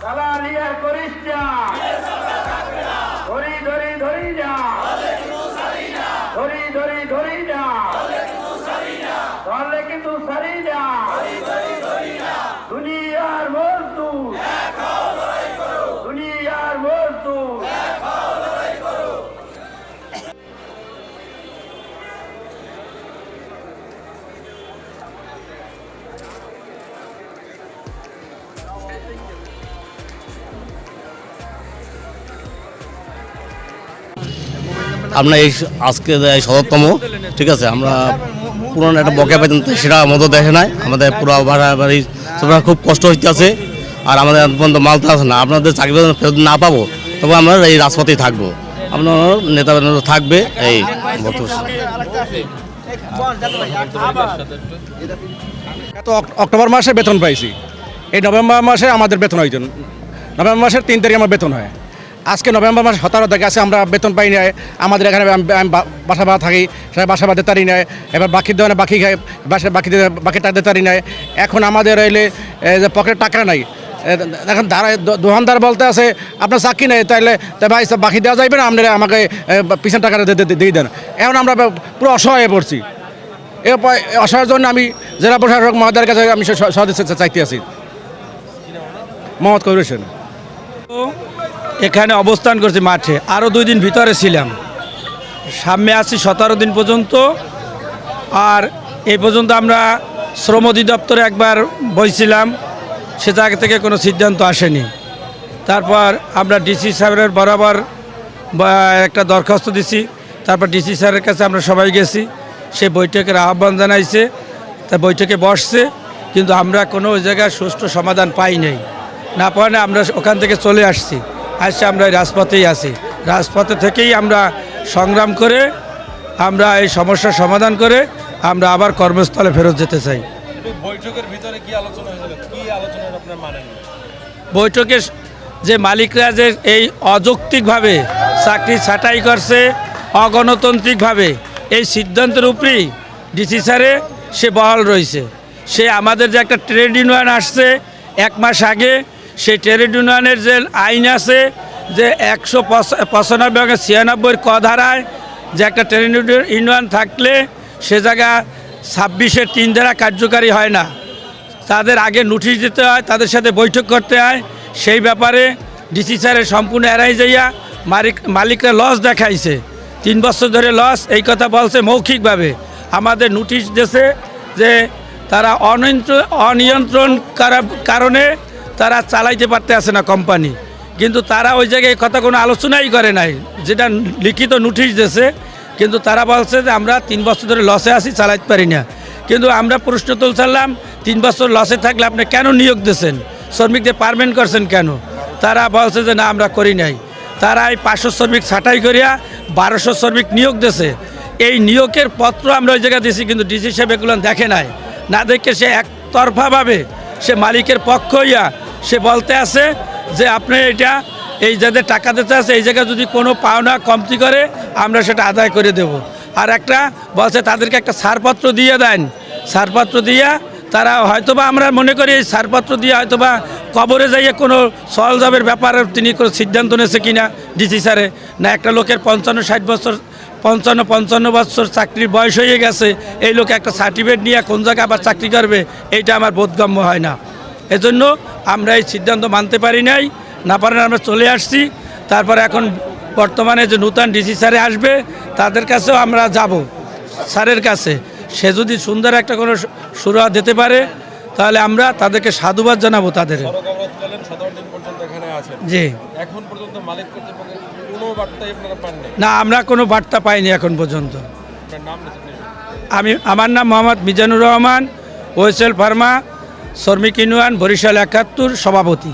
Dalla Ria Corista! Yes, sir. আমরা এই আজকে শততম ঠিক আছে, আমরা পুরনো একটা বকেয়া পেতাম তো সেটা মতো দেখে নাই, আমাদের পুরো ভাড়া বাড়ি সবার খুব কষ্ট হইতে আছে, আর আমাদের পর্যন্ত মাল তো আছে না, আপনাদের চাকরি ফেরত না পাবো, তবে আমরা এই রাজপথেই থাকব। আপনার নেতা থাকবে, এই অক- অক্টোবর মাসে বেতন পাইছি, এই নভেম্বর মাসে আমাদের বেতন হয়েছে নভেম্বর মাসের তিন তারিখে আমার বেতন হয়। আজকে নভেম্বর মাসে সতেরো আছে আমরা বেতন পাই নাই। আমাদের এখানে বাসা ভাড়া থাকি সেটা বাসা ভাড়া দিতে পারি নাই। এবার বাকি দেওয়ানে বাকি খায় বাসা বাকি বাকি টাকা দিতে পারি নাই। এখন আমাদের এলে যে পকেটে টাকা নাই। এখন দাঁড়ায় দ- দোকানদার বলতে আছে আপনার চাকরি নেই তাইলে তা ভাই বাকি দেওয়া যাবে না? আপনারা আমাকে এ, পিছন টাকাটা দিয়ে- দেন। এখন আমরা পুরো অসহায় হয়ে পড়ছি এরপর অসহায়ের জন্য আমি জেলা প্রশাসক মহোদয়ের কাছে আমি সদস্য চাইতে আছি। মোহাম্মদ কবির হোসেন। এখানে অবস্থান করছি মাঠে। আরও দুই দিন ভিতরে ছিলাম। সামনে আছি সতেরো দিন পর্যন্ত। আর এই পর্যন্ত আমরা শ্রম অধিদপ্তরে একবার বইছিলাম। সে জায়গা থেকে কোনো সিদ্ধান্ত আসেনি। তারপর আমরা ডিসি সাহেবের বরাবর একটা দরখাস্ত দিছি। তারপর ডিসি স্যারের কাছে আমরা সবাই গেছি। সে বৈঠকের আহ্বান জানাইছে। তা বৈঠকে বসছে। কিন্তু আমরা কোনো ওই জায়গায় সুষ্ঠু সমাধান পাই নাই। না পাওয়া আমরা ওখান থেকে চলে আসছি। আসছে আমরা এই রাজপথেই আছি। রাজপথে থেকেই আমরা সংগ্রাম করে আমরা এই সমস্যার সমাধান করে আমরা আবার কর্মস্থলে ফেরত যেতে চাই। বৈঠকের ভিতরে কি আলোচনা হয়েছিল? কি আলোচনা আপনার মানেন বৈঠকে যে মালিকরা যে এই অযৌক্তিকভাবে চাকরি ছাঁটাই করছে অগণতান্ত্রিকভাবে এই সিদ্ধান্তের উপরেই ডিসি স্যারে সে বহাল রয়েছে। সে আমাদের যে একটা ট্রেড ইউনিয়ন আসছে এক মাস আগে সেই ট্রেড ইউনিয়নের যে আইন আছে যে একশো পঁচানব্বই এবং ছিয়ানব্বই ক ধারায় যে একটা ট্রেড ইউনিয়ন থাকলে সে জায়গা ছাব্বিশের তিন ধারা কার্যকারী হয় না। তাদের আগে নোটিশ দিতে হয়, তাদের সাথে বৈঠক করতে হয়। সেই ব্যাপারে ডিসি স্যারের সম্পূর্ণ এড়াই যাইয়া মালিক মালিকরা লস দেখাইছে। তিন বছর ধরে লস এই কথা বলছে মৌখিকভাবে। আমাদের নোটিশ দিয়েছে যে তারা অনিয়ন্ত্রণ কারণে তারা চালাইতে পারতে আসে না কোম্পানি কিন্তু তারা ওই জায়গায় কথা কোনো আলোচনাই করে নাই। যেটা লিখিত নোটিশ দিয়েছে, কিন্তু তারা বলছে যে আমরা তিন বছর ধরে লসে আছি, চালাইতে পারি না। কিন্তু আমরা প্রশ্ন তুলছিলাম, তিন বছর লসে থাকলে আপনি কেন নিয়োগ দিয়েছেন? শ্রমিকদের পারমেন্ট করছেন কেন? তারা বলছে যে না, আমরা করি নাই। তারা এই পাঁচশো শ্রমিক ছাঁটাই করিয়া বারোশো শ্রমিক নিয়োগ দিয়েছে। এই নিয়োগের পত্র আমরা ওই জায়গায় দিয়েছি, কিন্তু ডিসি সাহেব এগুলো দেখে নাই। না দেখে সে একতরফাভাবে সে মালিকের পক্ষ হইয়া সে বলতে আছে যে আপনি এটা, এই যাদের টাকা দিতে আছে, এই জায়গায় যদি কোনো পাওনা কমতি করে, আমরা সেটা আদায় করে দেব। আর একটা বলছে, তাদেরকে একটা ছাড়পত্র দিয়ে দেন। ছাড়পত্র দিয়া তারা হয়তোবা আমরা মনে করি, এই ছাড়পত্র দিয়ে হয়তোবা কবরে যাইয়ে কোনো সহজবের ব্যাপারে তিনি কোনো সিদ্ধান্ত নিয়েছে কিনা ডিসি স্যারে। না, একটা লোকের পঞ্চান্ন, ষাট বছর, পঞ্চান্ন পঞ্চান্ন বছর চাকরির বয়স হয়ে গেছে, এই লোক একটা সার্টিফিকেট নিয়ে কোন জায়গায় আবার চাকরি করবে, এইটা আমার বোধগম্য হয় না। এজন্য আমরা এই সিদ্ধান্ত মানতে পারি নাই। না পারেন আমরা চলে আসছি। তারপর এখন বর্তমানে যে নূতন ডিসি স্যারে আসবে তাদের কাছেও আমরা যাব স্যারের কাছে। সে যদি সুন্দর একটা কোনো সুরা দিতে পারে তাহলে আমরা তাদেরকে সাধুবাদ জানাব তাদের। জি। এখন পর্যন্ত মালিক না আমরা কোনো বার্তা পাইনি এখন পর্যন্ত। আমি আমার নাম মোহাম্মদ মিজানুর রহমান ওয়েসেল ফার্মা শ্রমিক ইউনিয়ন বরিশাল একাত্তর সভাপতি।